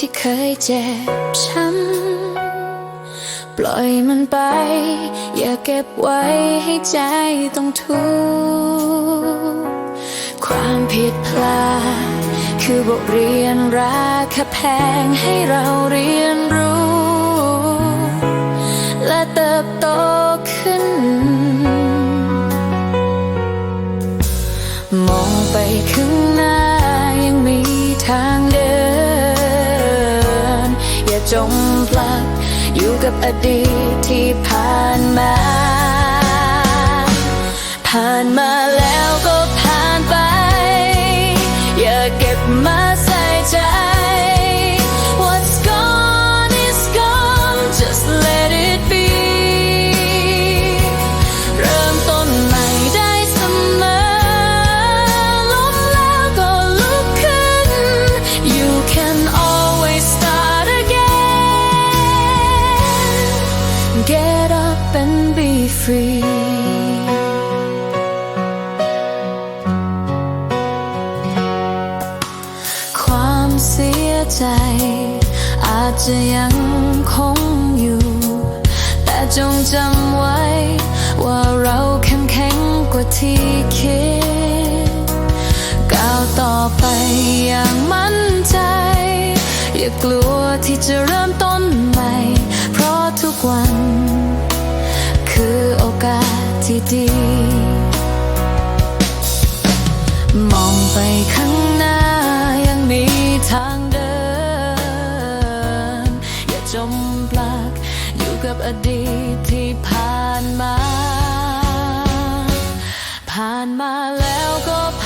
ที่เคยเจ็บช้ำ ปล่อยมันไป อย่าเก็บไว้ให้ใจต้องทุกข์ความผิดพลาดคือบทเรียนราคาแพงให้เราเรียนรู้ และเติบโตขึ้น มองไปข้างหน้ายัง อย่าจมปลัก อยู่กับอดีตที่ผ่านมา ผ่านมาแล้ว free ความเสียใจ อาจจะยังคงอยู่ แต่จงจำไว้ ว่าเราเข้มแข็งกว่าที่คิด ก้าวต่อไปอย่างมั่นใจ อย่ากลัวที่จะเริ่มต้นใหม่ เพราะทุกวัน มองไปข้างหน้ายังมีทางเดิน อย่าจมปลักอยู่กับอดีตที่ผ่านมา ผ่านมาแล้วก็ผ่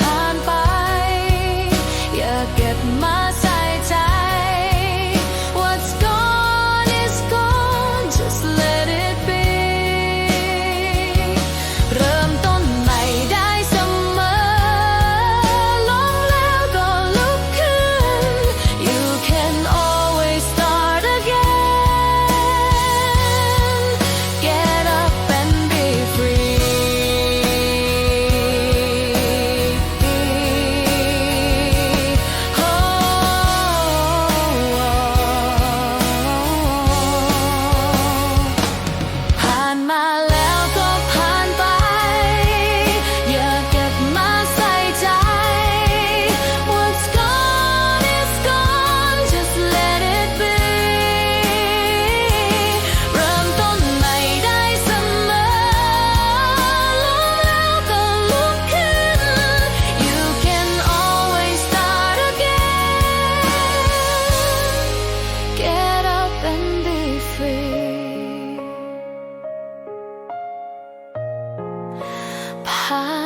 าน high.